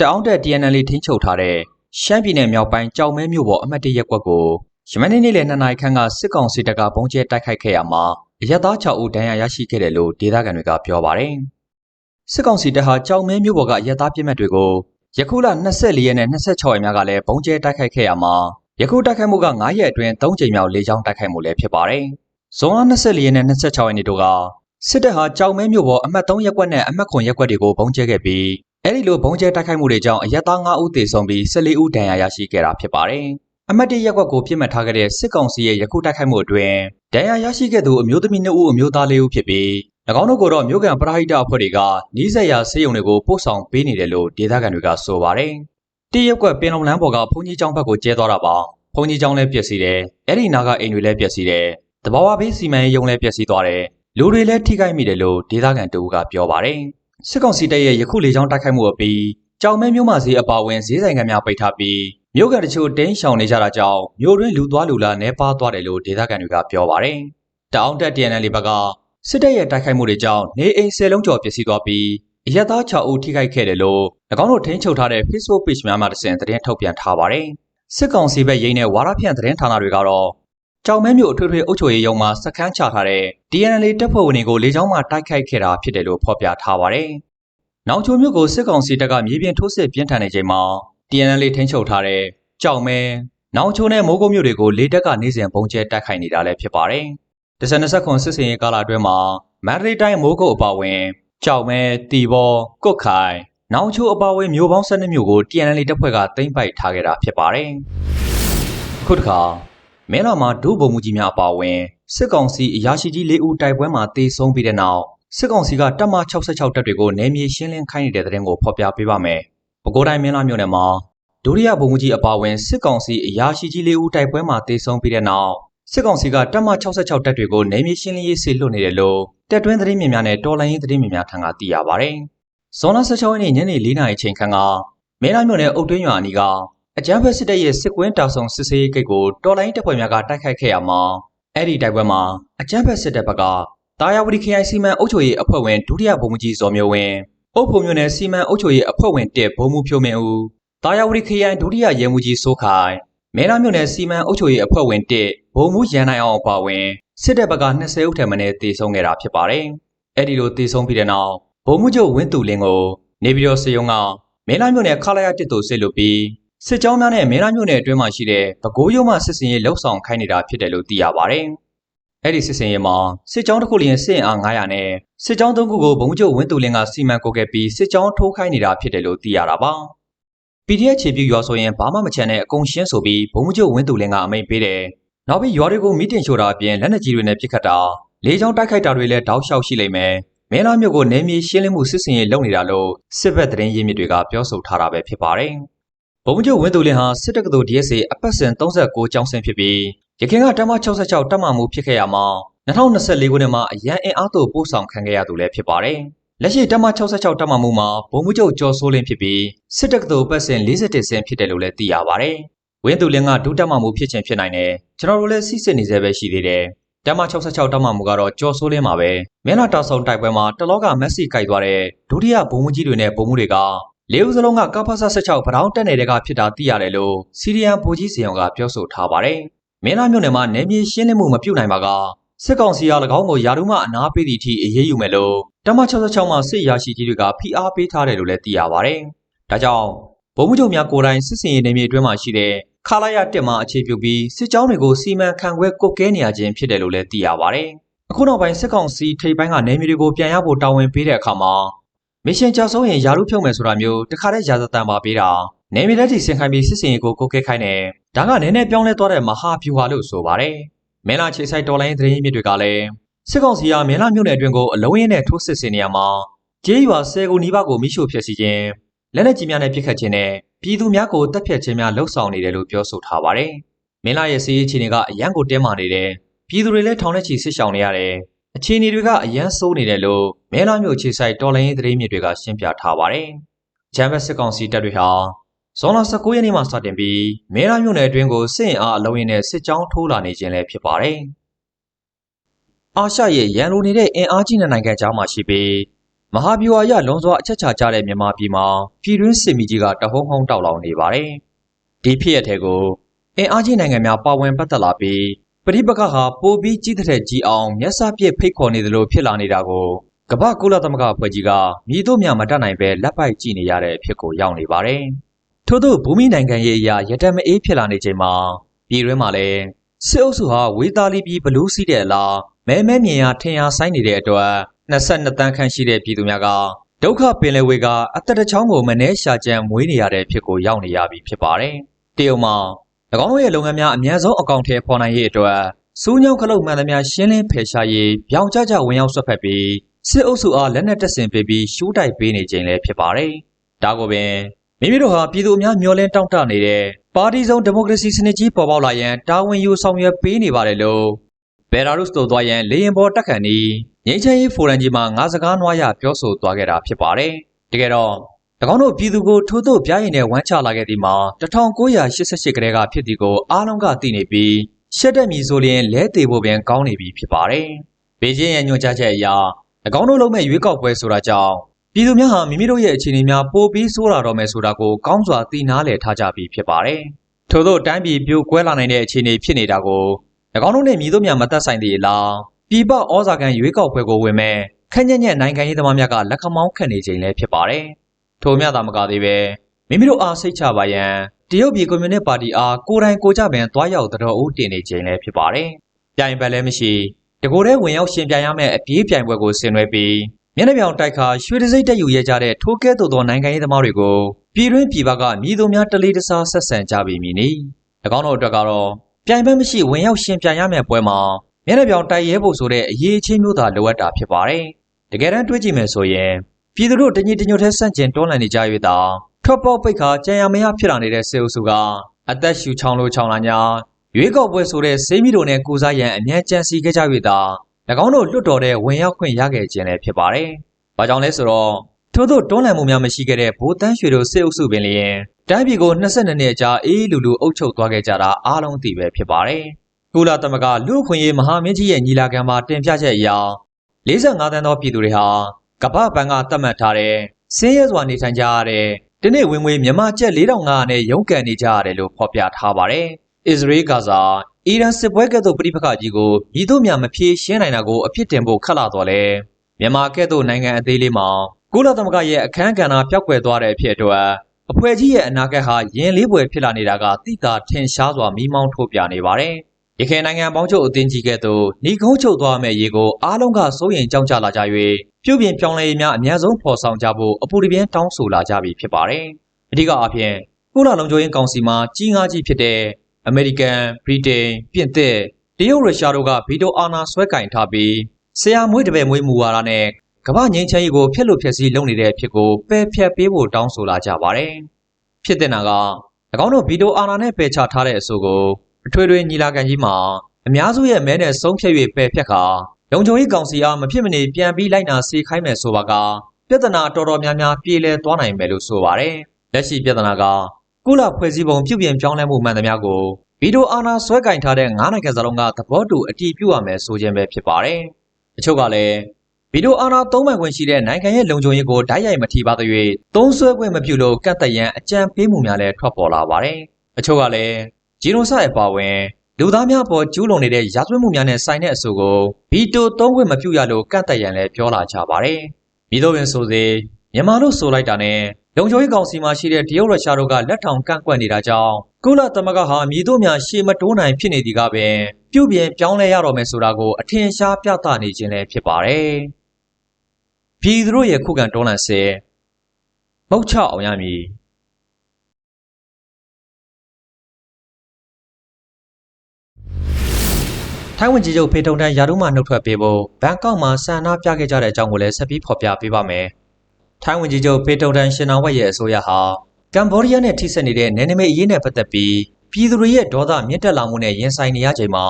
တအောင်းတက် TNL ထိန်းချုပ်ထားတဲ့ရှမ်းပြည်နယ်မြောက်ပိုင်းကြောင်မဲမြို့ပေါ်အမှတ်တရက်ကွက်ကိုယမနေ့နေ့လယ်2နာရီခန့်ကစစ်ကောင်စီတပ်ကပုံကျဲတိုက်ခိုက်ခဲ့ရမှာအရက်သား6ဦးဒဏ်ရာရရှိခဲ့တယ်လို့ဒေသခံတွေကပြောပါတယ်။စစ်ကောင်စီတပ်ဟာကြောင်မဲမြို့ပေါ်ကအရက်သားပြစ်မှတ်တွေကိုယခုလ24ရက်နဲ့26ရက်များကလည်းပုံကျဲတိုက်ခိုက်ခဲ့ရမှာယခုတိုက်ခိုက်မှုက9ရက်အတွင်း3ကြိမ်မြောက်လေကြောင်းတိုက်ခိုက်မှုလည်းဖြစ်ပါတယ်။ဇွန်လ24ရက်နဲ့26ရက်နေ့တို့ကစစ်တပ်ဟာကြောင်မဲမြို့ပေါ်အမှတ်3ရပ်ကွက်နဲ့အမှတ်9ရပ်ကွက်တွေကိုပုံကျဲခဲ့ပြီး အဲ့ဒီလိုဘုံကျဲတိုက်ခိုက်မှုတွေကြောင့်အရက်သား9ဦးသေဆုံးပြီး14ဦးဒဏ်ရာရရှိခဲ့တာဖြစ်ပါတယ်။အမတ်တရက်ကွက်ကိုပြစ်မှတ်ထားခဲ့တဲ့စစ်ကောင်စီရဲ့ယခုတိုက်ခိုက်မှုအတွင်းဒဏ်ရာရရှိခဲ့သူအမျိုးသမီး2ဦးအမျိုးသား4ဦးဖြစ်ပြီး၎င်းတို့ကိုတော့မြို့ကန်ပရဟိတအဖွဲ့တွေကနီးစပ်ရာဆေးရုံတွေကိုပို့ဆောင်ပေးနေတယ်လို့ဒေသခံတွေကဆိုပါတယ်။တရက်ကွက်ပင်လုံလန်းပေါ်ကဘုံကြီးကျောင်းဘက်ကိုကျဲသွားတာပါ။ဘုံကြီးကျောင်းလည်းပျက်စီးတယ်။အဲ့ဒီနာကအိမ်တွေလည်းပျက်စီးတယ်။တဘာဝဘေးစီမံရေးရုံလည်းပျက်စီးသွားတယ်။လူတွေလည်းထိခိုက်မိတယ်လို့ဒေသခံတို့ကပြောပါတယ်။ စစ်ကောင်စီတပ်ရဲ့ယခုလေကြောင်းတိုက်ခိုက်မှုအပြီးကြောင်မဲမြို့မဈေးအပါအဝင်ဈေးဆိုင်ကများပိတ်ထားပြီးမြို့ကန်တချို့တင်းရှောင်နေကြတာကြောင့်မြို့တွင်းလူသွားလူလာနှဲပါသွားတယ်လို့ဒေသခံတွေကပြောပါတယ်။တအောင်တက် TNL ဘက်ကစစ်တပ်ရဲ့တိုက်ခိုက်မှုတွေကြောင့်နေအိမ်၁၀လုံးကျော်ပျက်စီးသွားပြီးအရက်သား6ဦးထိခိုက်ခဲ့တယ်လို့၎င်းတို့ထိန်းချုပ်ထားတဲ့ Facebook page များမှာတစင်သတင်းထုတ်ပြန်ထားပါတယ်။စစ်ကောင်စီဘက်ရင်းနဲ့ဝါရဖြန့်သတင်းဌာနတွေကတော့ ကြောင်မဲမြို့အထွေထွေအုပ်ချုပ်ရေးရုံးမှာစခန်းချထားတဲ့ DNL တပ်ဖွဲ့ဝင်တွေကိုလေကြောင်းမှတိုက်ခိုက်ခဲ့တာဖြစ်တယ်လို့ဖော်ပြထားပါတယ်။နောင်ချိုမြို့ကိုစစ်ကောင်စီတပ်ကမြေပြင်ထိုးစစ်ပြင်းထန်နေချိန်မှာ TNL ထိန်းချုပ်ထားတဲ့ကြောင်မဲနောင်ချိုနဲ့မိုးကုတ်မြို့တွေကိုလေတပ်ကနေစဉ်ပုံကျဲတိုက်ခိုက်နေတာလည်းဖြစ်ပါတယ်။ဒဇန်20ခွန်စစ်စင်ရေးကာလအတွင်းမှာမန္တလေးတိုင်းမိုးကုတ်အပါအဝင်ကြောင်မဲတီဘောကုတ်ခိုင်နောင်ချိုအပါအဝင်မြို့ပေါင်း12မြို့ကို TNL တပ်ဖွဲ့ကသိမ်းပိုက်ထားခဲ့တာဖြစ်ပါတယ်။ခုတစ်ခါ မဲလာမှာဒုဗုံမှုကြီးများအပါအဝင်စစ်ကောင်စီအရာရှိကြီး၄ဦးတိုက်ပွဲမှာတေဆုံးပြီးတဲ့နောက်စစ်ကောင်စီကတပ်မ66တပ်တွေကိုနယ်မြေရှင်းလင်းခိုင်းနေတဲ့တဲ့ရင်ကိုဖော်ပြပေးပါမယ်။ပဲခူးတိုင်းမင်းလာမြို့နယ်မှာဒုတိယဗိုလ်မှူးကြီးအပါအဝင်စစ်ကောင်စီအရာရှိကြီး၄ဦးတိုက်ပွဲမှာတေဆုံးပြီးတဲ့နောက်စစ်ကောင်စီကတပ်မ66တပ်တွေကိုနယ်မြေရှင်းလင်းရေးဆေလွတ်နေတယ်လို့တပ်တွင်းသတင်းမြင်များနဲ့တော်လိုင်းရေးသတင်းမြင်များထံကသိရပါဗျ။ဇွန်လ16ရက်နေ့ညနေ4နာရီချိန်ခန့်ကမင်းလာမြို့နယ်အုတ်တွင်းရွာအနီးက အကြမ်းဖက်စစ်တပ်ရဲ့စစ်ကွင်းတာဆုံစစ်ဆေးရေးဂိတ်ကိုတော်လိုင်းတပ်ဖွဲ့များကတိုက်ခိုက်ခဲ့ရမှာအဲ့ဒီတိုက်ပွဲမှာအကြမ်းဖက်စစ်တပ်ဘက်ကတာယာဝတီခရိုင်စီမံအုပ်ချုပ်ရေးအဖွဲ့ဝင်ဒုတိယဗိုလ်မှူးကြီးဇော်မျိုးဝင်းအုပ်ဖို့မြို့နယ်စီမံအုပ်ချုပ်ရေးအဖွဲ့ဝင်တစ်ဗိုလ်မှူးဖြိုးမင်းဦးတာယာဝတီခရိုင်ဒုတိယရဲမှူးကြီးစိုးခိုင်မဲလာမြို့နယ်စီမံအုပ်ချုပ်ရေးအဖွဲ့ဝင်တစ်ဗိုလ်မှူးရန်နိုင်အောင်အပါအဝင်စစ်တပ်ဘက်က20ဦးထက်မနည်းတေဆုံးခဲ့တာဖြစ်ပါတယ်။အဲ့ဒီလိုတေဆုံးပြီးတဲ့နောက်ဗိုလ်မှူးချုပ်ဝင်းသူလင်းကိုနေပြည်တော်စေယုံကမဲလာမြို့နယ်ခလာရတစ်တို့စစ်လို့ပြီး စစ်ကြောင်းများနဲ့မဲလာမြို့နယ်အတွင်းမှာရှိတဲ့ပဲခူးရုံးမှစစ်စင်ရေးလှုပ်ဆောင်ခိုင်းနေတာဖြစ်တယ်လို့သိရပါတယ်။အဲ့ဒီစစ်စင်ရေးမှာစစ်ကြောင်းတစ်ခုလျင်စစ်အား900နဲ့စစ်ကြောင်းသုံးခုကိုဘုံကျုပ်ဝင်းသူလင်းကစီမံကိုခဲ့ပြီးစစ်ကြောင်းထိုးခိုင်းနေတာဖြစ်တယ်လို့သိရတာပါ။ PDF ခြေပြုရွာဆိုရင်ဘာမှမချန်တဲ့အကုန်ရှင်းဆိုပြီးဘုံကျုပ်ဝင်းသူလင်းကအမိန့်ပေးတယ်။နောက်ပြီးရွာတွေကိုမိတင်ချိုတာအပြင်လက်နက်ကြီးတွေနဲ့ပစ်ခတ်တာလေကြောင်းတိုက်ခိုက်တာတွေလည်းတောက်လျှောက်ရှိလိမ့်မယ်။မင်းလာမြို့ကိုနယ်မြေရှင်းလင်းမှုစစ်စင်ရေးလုပ်နေတာလို့စစ်ဘက်သတင်းရင်းမြစ်တွေကပြောဆိုထားတာပဲဖြစ်ပါတယ်။ ဗုံကျုပ်ဝင်းသူလင်းဟာစစ်တပ်ကတော် DSA အပတ်စဉ်39ကျောင်းဆင်းဖြစ်ပြီးရခိုင်ကတမ66တက်မှမှုဖြစ်ခဲ့ရမှာ2024ခုနှစ်မှာအရန်အင်အားသို့ပို့ဆောင်ခံခဲ့ရသူလည်းဖြစ်ပါတယ်။လက်ရှိတမ66တက်မှမှုမှာဗုံမှုချုပ်ကျော်စိုးလင်းဖြစ်ပြီးစစ်တပ်ကတော်ပတ်စဉ်41ဆင်းဖြစ်တယ်လို့လည်းသိရပါတယ်။ဝင်းသူလင်းကဒုတက်မှမှုဖြစ်ခြင်းဖြစ်နိုင်တယ်။ကျွန်တော်တို့လည်းစစ်စစ်နေသေးပဲရှိသေးတယ်။တမ66တက်မှမှုကတော့ကျော်စိုးလင်းမှာပဲ။မင်းလာတောက်ဆောင်တိုက်ပွဲမှာတလောကမက်ဆီကြိုက်သွားတဲ့ဒုတိယဘုံမှုကြီးတွေနဲ့ဘုံမှုတွေက လေးဦးစလုံးကကဖဆ16ဗရောင်းတက်နေတဲ့ကဖြစ်တာသိရတယ်လို့စီရီယန်ဗိုလ်ကြီးစီယုံကပြောဆိုထားပါတယ်။မင်းလာမြို့နယ်မှာနယ်မြေရှင်းလင်းမှုမပြုတ်နိုင်ပါကစစ်ကောင်စီက၎င်းကိုယာရုမအနာပေးသည့်အထိအေးအေးယူမယ်လို့တမ66မှာစစ်ရာရှိကြီးတွေကဖိအားပေးထားတယ်လို့လည်းသိရပါတယ်။ဒါကြောင့်ဗိုလ်မှူးချုပ်များကိုယ်တိုင်စစ်စင်ရေးနယ်မြေအတွင်းမှာရှိတဲ့ခလာရတက်မှအခြေပြုပြီးစစ်ကြောင်းတွေကိုစီမံခန့်ခွဲကုတ်ကဲနေရခြင်းဖြစ်တယ်လို့လည်းသိရပါတယ်။အခုနောက်ပိုင်းစစ်ကောင်စီထိပ်ပိုင်းကနယ်မြေတွေကိုပြန်ရဖို့တာဝန်ပေးတဲ့အခါမှာ မစ်ရှင်ကြဆုံးရင်ယာရုဖြုတ်မယ်ဆိုတာမျိုးတခါတည်းရာဇသံပါပေးတာနေမီလက်တီဆင်ခိုင်းပြီးစစ်စင်ရေးကိုကိုကဲခိုင်းတယ်ဒါကနည်းနည်းပြောင်းလဲသွားတဲ့မဟာဗျူဟာလို့ဆိုပါတယ်မင်းလာခြေဆိုင်တော်လိုင်းသတင်းရင်းမြစ်တွေကလည်းစစ်ကောင်စီကမင်းလာမြို့နယ်အတွင်းကိုအလုံးရင်းနဲ့ထိုးစစ်ဆင်နေရမှာကျေးရွာဆယ်ခုနီးပါးကိုမိရှို့ဖျက်ဆီးခြင်းလက်နက်ကြီးများနဲ့ပစ်ခတ်ခြင်းနဲ့ပြည်သူများကိုတပ်ဖြတ်ခြင်းများလှုပ်ဆောင်နေတယ်လို့ပြောဆိုထားပါတယ်မင်းလာရဲ့စီးရေးအခြေအနေကအရန်ကိုတင်းမာနေတယ်ပြည်သူတွေလည်းထောင်ထဲချီဆစ်ဆောင်နေရတယ် အခြေအနေတွေကအရန်ဆိုးနေတယ်လို့မဲလာမျိုးခြေဆိုင်တော်လိုင်းသတင်းမြစ်တွေကရှင်းပြထားပါတယ်။ဂျမ်ဘတ်စစ်ကောင်စီတပ်တွေဟာဇွန်လ19ရက်နေ့မှစတင်ပြီးမဲလာမြို့နယ်အတွင်းကိုစစ်အင်အားအလုံးရင်းနဲ့စစ်ကြောင်းထိုးလာနေခြင်းလည်းဖြစ်ပါတယ်။အာရှရဲ့ရန်လိုနေတဲ့အင်အားကြီးတဲ့နိုင်ငံကြားမှာရှိပြီးမဟာဗျူဟာရလွန်စွာအချက်ချကြတဲ့မြန်မာပြည်မှာပြည်တွင်းစစ်မီကြီးကတဟုံးဟုံးတောက်လောင်နေပါတယ်။ဒီဖြစ်ရတဲ့ကိုအင်အားကြီးနိုင်ငံများပါဝင်ပတ်သက်လာပြီး ပဋိပက္ခဟာပိုပြီးကြီးတဲ့ကြီးအောင်မျက်စပြစ်ဖိတ်ခေါ်နေသလိုဖြစ်လာနေတာကိုကမ္ဘာကုလသမဂ္ဂအဖွဲ့ကြီးကမြည်တို့မြမတတ်နိုင်ပဲလက်ပိုက်ကြည့်နေရတဲ့အဖြစ်ကိုရောက်နေပါတယ်။ထို့သောဘူမိနိုင်ငံရေးအရာရတမအေးဖြစ်လာနေချိန်မှာပြည်တွင်းမှာလည်းစစ်အုပ်စုဟာဝေးသားလီပြီးဘလူးစီးတဲ့အလားမဲမဲမြင်ရထင်ရဆိုင်နေတဲ့အတွက်22တန်းခန့်ရှိတဲ့ပြည်သူများကဒုက္ခပင်လယ်ဝေကအသက်တစ်ချောင်းကိုမနှဲရှာကြံမွေးနေရတဲ့ဖြစ်ကိုရောက်နေရပြီဖြစ်ပါတယ်။တရုတ်မှာ၎ င်းတို့ရဲ့လုပ်ငန်းများအများဆုံးအကောင့်ထဲပေါ်နိုင်ရေးအတွက်စူးညောင်းခလုတ်မှန်သမျှရှင်းလင်းဖယ်ရှားရေးပြောင်ကြကြဝင်ရောက်ဆွတ်ဖက်ပြီးစစ်အုပ်စုအားလက်နက်တပ်ဆင်ပေးပြီးရှိုးတိုက်ပေးနေခြင်းလည်းဖြစ်ပါတယ်။ဒါကိုပင်မိမိတို့ဟာပြည်သူအများမျှော်လင့်တောင့်တနေတဲ့ပါတီစုံဒီမိုကရေစီစနစ်ကြီးပေါ်ပေါက်လာရန်တာဝန်ယူဆောင်ရွက်ပေးနေပါတယ်လို့ဘယ်လာရုစ်တို့သွားရန်လေရင်ပေါ်တက်ခန့်နီးငင်းချင်ရေးဖိုရမ်ကြီးမှာငါစကားနွားရပြောဆိုသွားခဲ့တာဖြစ်ပါတယ်။တကယ်တော့၎ င်းတို့ပြည်သူကိုထိုးသို့ပြားရင်နဲ့ဝမ်းချလာခဲ့သည်မှာ1988ကတည်းကဖြစ်သည်ကိုအားလုံးကသိနေပြီးရှက်တက်မည်ဆိုရင်လဲသေးဖို့ပင်ကောင်းနေပြီဖြစ်ပါတယ်။ဘေကျင်းရဲ့ညွှန်ကြားချက်အရ၎င်းတို့လုံးမဲ့ရွေးကောက်ပွဲဆိုတာကြောင့်ပြည်သူများဟာမိမိတို့ရဲ့အခြေအနေများပိုပြီးဆိုးလာတော့မယ်ဆိုတာကိုကောင်းစွာသိနာလည်ထားကြပြီးဖြစ်ပါတယ်။ထို့သောတိုင်းပြည်ပြိုကွဲလာနိုင်တဲ့အခြေအနေဖြစ်နေတာကို၎င်းတို့နဲ့မြည်တို့များမသက်ဆိုင်သည့်အလားပြည်ပဩဇာခံရွေးကောက်ပွဲကိုဝင်မဲ့ခက်ညက်ညက်နိုင်ငံရေးသမားများကလက်ခမောင်းခတ်နေခြင်းလည်းဖြစ်ပါတယ်။ ထို့မြသာမကသေးပဲမိမိတို့အားစိတ်ချပါရန်တရုတ်ပြည်ကွန်မြူနစ်ပါတီအားကိုယ်တိုင်ကိုကြပင်တွားရောက်တော်ဦးတင်နေခြင်းလည်းဖြစ်ပါတယ်။ပြိုင်ပတ်လည်းမရှိတကိုယ်တည်းဝင်ရောက်ရှင်ပြိုင်ရမယ့်အပြေးပြိုင်ပွဲကိုဆင်နွှဲပြီးမျက်နှာပြောင်တိုက်ခါရွှေတစိမ့်တက်ယူရကြတဲ့ထိုးကဲသို့သောနိုင်ငံရေးသမားတွေကိုပြည်တွင်းပြည်ပကမြည်သူများတလေးတစားဆက်ဆံကြပြီမည်နီ။၎င်းတို့အတွက်ကတော့ပြိုင်ပွဲမရှိဝင်ရောက်ရှင်ပြိုင်ရမယ့်ပွဲမှာမျက်နှာပြောင်တိုက်ရဲဖို့ဆိုတဲ့အရေးအချင်းမျိုးသာလိုအပ်တာဖြစ်ပါတယ်။တကယ်တမ်းတွေးကြည့်မယ်ဆိုရင် ပြည်သူတို့တညီတညွတ်ထဲဆန့်ကျင်တွန်းလှန်နေကြ၍သာထွက်ပေါက်ပိတ်ခါကြံရမရဖြစ်လာနေတဲ့စေအုပ်စုကအသက်ရှူချောင်းလို့ချောင်းလာညာရွေးကောက်ပွဲဆိုတဲ့စိမ့်မီတို့နဲ့ကိုစားရန်အမြန်ကြံစီခဲ့ကြ၍သာ၎င်းတို့လွတ်တော်တဲ့ဝင်ရောက်ခွင့်ရခဲ့ခြင်းလည်းဖြစ်ပါတယ်။ဘာကြောင့်လဲဆိုတော့ထို့သောတွန်းလှန်မှုများမရှိခဲ့တဲ့ဘိုးတန်းရွှေတို့စေအုပ်စုပင်လျင်တိုင်းပြည်ကို22နှစ်ကြာအေးလူလူအုပ်ချုပ်သွားခဲ့ကြတာအားလုံးသိပဲဖြစ်ပါတယ်။ကုလသမဂ္ဂလူ့အခွင့်အရေးမဟာမင်းကြီးရဲ့ညီလာခံမှာတင်ပြချက်အရ45တန်းသောပြည်သူတွေဟာ ကမ္ဘာ့ဘဏ်ကသတ်မှတ်ထားတဲ့ဆင်းရဲစွာနေထိုင်ကြရတဲ့ဒီနေ့ဝင်ငွေမြန်မာကျပ်4500နဲ့ရုန်းကန်နေကြရတယ်လို့ဖော်ပြထားပါတယ်။အစ္စရေးဂါဇာအီရန်စစ်ပွဲကဲ့သို့ပြိပခါကြီးကိုဤသို့များမဖြေရှင်းနိုင်တာကိုအဖြစ်တင်ဖို့ခက်လာတော့လေမြန်မာကဲ့သို့နိုင်ငံအသေးလေးမှာကုလသမဂ္ဂရဲ့အခမ်းကဏ္ဍပျောက်ကွယ်သွားတဲ့အဖြစ်အတွက်အဖွဲ့ကြီးရဲ့အနာဂတ်ဟာရင်လေးပွဲဖြစ်လာနေတာကတိတာထင်ရှားစွာမိမောင်းထုတ်ပြနေပါတယ်။ ရခိုင်နိုင်ငံပေါင်းချုပ်အသင်းကြီးကဲ့သို့နှီးကုန်းချုပ်သွားမယ့်ရေကိုအားလုံးကစိုးရိမ်ကြောက်ကြလာကြ၍ပြုပြင်ပြောင်းလဲရေးများအများဆုံးဖော်ဆောင်ကြဖို့အပူတပြင်းတောင်းဆိုလာကြပြီဖြစ်ပါတယ်။အဓိကအားဖြင့်ကုလလုံခြုံရေးကောင်စီမှာကြီးငါးကြီးဖြစ်တဲ့အမေရိကန်၊ဗြိတိန်၊ပြင်သစ်၊တရုတ်ရုရှားတို့ကဗီတိုအာဏာဆွဲကင်ထားပြီးဆရာမွေးတပည့်မွေးမူဝါဒနဲ့ကမ္ဘာငြိမ်းချမ်းရေးကိုဖျက်လို့ဖျက်ဆီးလုပ်နေတဲ့အဖြစ်ကိုပယ်ဖျက်ပေးဖို့တောင်းဆိုလာကြပါတယ်။ဖြစ်တဲ့နာက၎င်းတို့ဗီတိုအာဏာနဲ့ပယ်ချထားတဲ့အဆိုကို အထွေထွေညီလာခံကြီးမှာအများစုရဲ့မဲနဲ့ဆုံးဖြတ်၍ပယ်ဖျက်ခါလုံခြုံရေးကောင်စီအားမဖြစ်မနေပြန်ပြီးလိုက်နာစီခိုင်းမယ်ဆိုပါကပြဿနာတော်တော်များများပြေလည်သွားနိုင်မယ်လို့ဆိုပါတယ်။လက်ရှိပြဿနာကကုလဖွဲ့စည်းပုံပြုပြင်ပြောင်းလဲမှုမှန်သမျှကိုဗီတိုအာဏာဆွဲကင်ထားတဲ့ငါးနိုင်ငံစလုံးကသဘောတူအတည်ပြုရမယ်ဆိုခြင်းပဲဖြစ်ပါတယ်။အချို့ကလည်းဗီတိုအာဏာသုံးမှန်ခွင့်ရှိတဲ့နိုင်ငံရဲ့လုံခြုံရေးကိုဓာတ်ရိုက်မထိပါသ၍သုံးဆွဲခွင့်မပြုလို့ကန့်သက်ရန်အကြံပေးမှုများလည်းထွက်ပေါ်လာပါတယ်။အချို့ကလည်း ဂျီနိုဆိုက်အပါဝင်လူသားများပေါ်ကျူးလွန်နေတဲ့ရာဇဝတ်မှုများနဲ့ဆိုင်တဲ့အဆိုကိုဗီတိုသုံးခွင့်မပြုရလို့ကန့်သက်ရန်လည်းပြောလာကြပါတယ်။မိတို့ပင်ဆိုစေမြန်မာလို့ဆိုလိုက်တာနဲ့လုံခြုံရေးကောင်စီမှာရှိတဲ့တရုတ်ရုရှားတို့ကလက်ထောင်ကန့်ကွက်နေတာကြောင့်ကုလသမဂ္ဂဟာမြည်တို့များရှေ့မတိုးနိုင်ဖြစ်နေသည်ကပင်ပြုပြင်ပြောင်းလဲရတော့မယ်ဆိုတာကိုအထင်ရှားပြသနေခြင်းလည်းဖြစ်ပါတယ်။ပြည်သူတို့ရဲ့ခုခံတွန်းလှန်စေမုတ်ချအောင်ရမည် ထိုင်းဝန်ကြီးချုပ်ဖေထုံတန်းယာတုမှနှုတ်ထွက်ပေးဖို့ဘန်ကောက်မှာဆန္ဒပြခဲ့ကြတဲ့အကြောင်းကိုလည်းဆက်ပြီးဖော်ပြပေးပါမယ်။ထိုင်းဝန်ကြီးချုပ်ဖေထုံတန်းရှင်နာဝက်ရဲ့အစိုးရဟာကမ်ဘောဒီးယားနဲ့ထိစပ်နေတဲ့နယ်နိမိတ်အရေးနဲ့ပတ်သက်ပြီးပြည်သူတွေရဲ့ဒေါသမြင့်တက်လာမှုနဲ့ရင်ဆိုင်နေရချိန်မှာ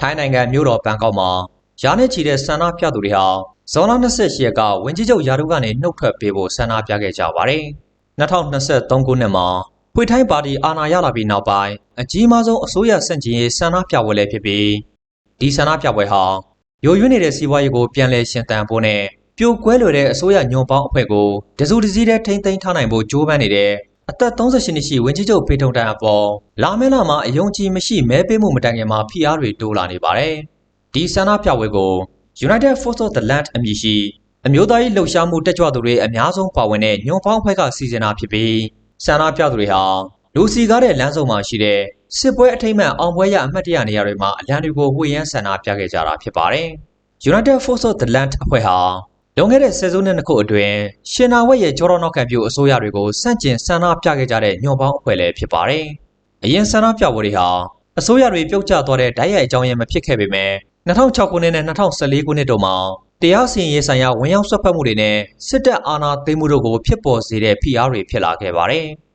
ထိုင်းနိုင်ငံမြို့တော်ဘန်ကောက်မှာရာနဲ့ချီတဲ့ဆန္ဒပြသူတွေဟာဇွန်လ28ရက်ကဝန်ကြီးချုပ်ယာတုကနေနှုတ်ထွက်ပေးဖို့ဆန္ဒပြခဲ့ကြပါတယ်။2023ခုနှစ်မှာဖွေထိုင်းပါတီအာဏာရလာပြီးနောက်ပိုင်းအကြီးမားဆုံးအစိုးရဆန့်ကျင်ရေးဆန္ဒပြပွဲလည်းဖြစ်ပြီး ဒီဆန္ဒပြပွဲဟာရိုးရွေးနေတဲ့စီးပွားရေးကိုပြန်လည်ရှင်သန်ဖို့နဲ့ပြိုကွဲလွယ်တဲ့အစိုးရညွန်ပေါင်းအဖွဲ့ကိုတစုတစည်းတည်းထိမ့်သိမ်းထားနိုင်ဖို့ကြိုးပမ်းနေတဲ့အသက်38နှစ်ရှိဝင်းကြီးချုပ်ဖေထုံတန်အပေါ်လာမဲလာမှာအယုံကြည်မရှိမဲပေးမှုမတိုင်ခင်မှာဖိအားတွေတိုးလာနေပါတယ်။ဒီဆန္ဒပြပွဲကို United Force of the Land အမည်ရှိအမျိုးသားရေးလှုပ်ရှားမှုတက်ကြွသူတွေအများဆုံးပါဝင်တဲ့ညွန်ပေါင်းအဖွဲ့ကစီစဉ်တာဖြစ်ပြီးဆန္ဒပြသူတွေဟာလူစီကားတဲ့လမ်းစုံမှာရှိတဲ့ စစ်ပွဲအထိမ်းအမှန်အောင်ပွဲရအမှတ်တရနေရာတွေမှာအလံတွေကိုဝှေ့ယမ်းဆန္ဒပြခဲ့ကြတာဖြစ်ပါတယ်။ United Force of the Land အဖွဲ့ဟာလွန်ခဲ့တဲ့ဆယ်စုနှစ်နှစ်ခုအတွင်းရှင်နာဝက်ရဲ့ကျောတော်နောက်ခံပြုအစိုးရတွေကိုစန့်ကျင်ဆန္ဒပြခဲ့ကြတဲ့ညွန်ပေါင်းအဖွဲ့လည်းဖြစ်ပါတယ်။အရင်ဆန္ဒပြပွဲတွေဟာအစိုးရတွေပြုတ်ကျသွားတဲ့ဓာတ်ရိုက်အကြောင်းရင်းမဖြစ်ခဲ့ပေမဲ့2006ခုနှစ်နဲ့2014ခုနှစ်တို့မှာတရားစီရင်ရေးဆိုင်ရာဝင်ရောက်ဆွတ်ဖက်မှုတွေနဲ့စစ်တပ်အာဏာသိမ်းမှုတို့ကိုဖြစ်ပေါ်စေတဲ့ဖိအားတွေဖြစ်လာခဲ့ပါတယ်။